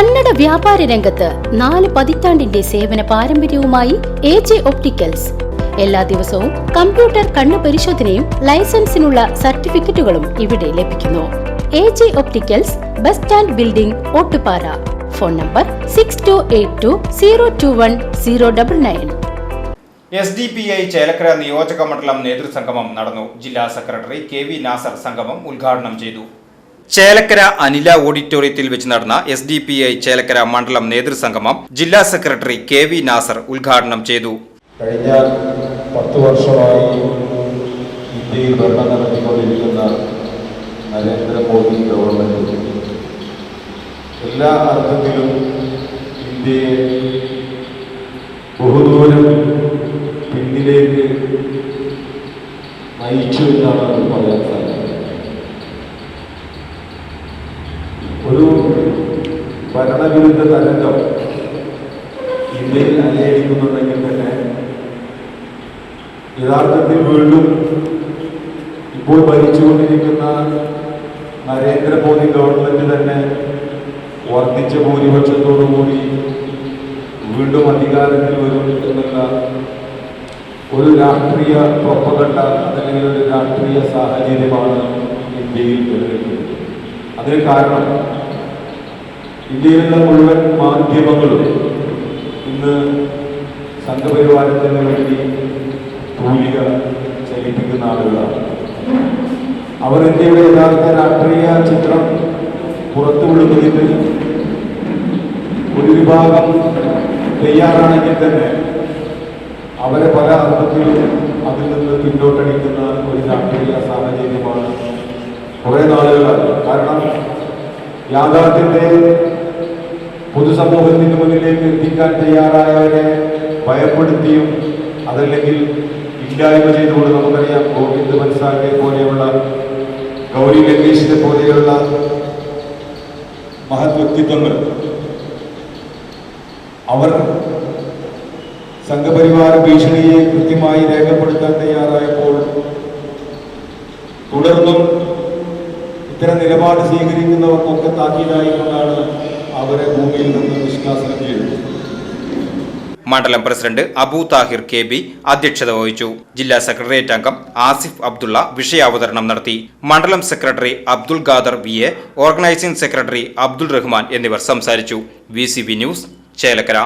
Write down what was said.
കന്നഡ വ്യാപാര രംഗത്ത് നാല് പതിറ്റാണ്ടിന്റെ സേവന പാരമ്പര്യവുമായി എ ജെ ഒപ്റ്റിക്കൽസ്. എല്ലാ ദിവസവും കമ്പ്യൂട്ടർ കണ്ണു പരിശോധനയും ലൈസൻസിനുള്ള സർട്ടിഫിക്കറ്റുകളും ഇവിടെ ലഭിക്കുന്നു. A J opticals bus stand building Ottupara. Phone number six two eight two zero two one zero double nine S D P I Chelakkara നിയോജക മണ്ഡലം നേതൃസംഗമം നടന്നു. ജില്ലാ സെക്രട്ടറി കെ വി നാസർ സംഗമം ഉദ്ഘാടനം ചെയ്തു. ചേലക്കര അനില ഓഡിറ്റോറിയത്തിൽ വെച്ച് നടന്ന S D P I Chelakkara മണ്ഡലം നേതൃസംഗമം ജില്ലാ സെക്രട്ടറി കെ വി നാസർ ഉദ്ഘാടനം ചെയ്തു. കഴിഞ്ഞ പത്ത് വർഷമായി ഇന്ത്യയിൽ ഭരണം നടത്തിക്കൊണ്ടിരിക്കുന്ന നരേന്ദ്രമോദി ഗവൺമെന്റ്. എല്ലാ അർത്ഥത്തിലും ഇന്ത്യയെ ബഹുദൂരം പിന്നിലേക്ക് നയിച്ചു എന്നാണ് പറയാൻ ഒരു ഭരണവിരുദ്ധ തരംഗം ഇന്ത്യയിൽ അലയടിക്കുന്നുണ്ടെങ്കിൽ തന്നെ യഥാർത്ഥത്തിൽ വീണ്ടും ഇപ്പോൾ ഭരിച്ചുകൊണ്ടിരിക്കുന്ന നരേന്ദ്രമോദി ഗവൺമെന്റ് തന്നെ വർദ്ധിച്ച ഭൂരിപക്ഷത്തോടുകൂടി വീണ്ടും അധികാരത്തിൽ വരും എന്നുള്ള ഒരു രാഷ്ട്രീയ പ്രൊപ്പകണ്ട അല്ലെങ്കിൽ ഒരു രാഷ്ട്രീയ സാഹചര്യമാണ് ഇന്ത്യയിൽ നിലനിൽക്കുന്നത്. അതിന് കാരണം ഇന്ത്യയിലുള്ള മുഴുവൻ മാധ്യമങ്ങളും ഇന്ന് സംഘപരിവാരത്തിന് വേണ്ടി തൂലിക ചലിപ്പിക്കുന്ന ആളുകളാണ്. അവർ ഇന്ത്യയുടെ യഥാർത്ഥ രാഷ്ട്രീയ ചിത്രം പുറത്തുവിടുന്നതിന് ഒരു വിഭാഗം തയ്യാറാണെങ്കിൽ തന്നെ അവരെ പല അർത്ഥത്തിലും അതിൽ നിന്ന് പിന്നോട്ടടിക്കുന്ന ഒരു രാഷ്ട്രീയ സാഹചര്യമാണ് കുറേ നാളുകളായി. കാരണം യാഥാർത്ഥ്യത്തെ പൊതുസമൂഹത്തിന് മുന്നിലേക്ക് എത്തിക്കാൻ തയ്യാറായവരെ ഭയപ്പെടുത്തിയും അതല്ലെങ്കിൽ ഇല്ലായ്മ ചെയ്തുകൊണ്ട് നമുക്കറിയാം ഗോവിന്ദ് മൻസാഖെ പോലെയുള്ള ഗൗരി ലങ്കേഷിനെ പോലെയുള്ള മഹത് വ്യക്തിത്വങ്ങൾ അവർ സംഘപരിവാര ഭീഷണിയെ കൃത്യമായി രേഖപ്പെടുത്താൻ തയ്യാറായപ്പോൾ തുടർന്നും ഇത്തരം നിലപാട് സ്വീകരിക്കുന്നവർക്കൊക്കെ താക്കീതായിക്കൊണ്ടാണ് അവരെ ഭൂമിയിൽ നിന്ന് നിഷ്കാസനം ചെയ്തു മണ്ഡലം president Abu Thahir K B അധ്യക്ഷത വഹിച്ചു. ജില്ലാ സെക്രട്ടേറിയറ്റ് അംഗം ആസിഫ് അബ്ദുള്ള വിഷയാവതരണം നടത്തി. മണ്ഡലം secretary Abdul Khader V A organising secretary Abdul Rahman എന്നിവർ സംസാരിച്ചു. V news Chelakkara.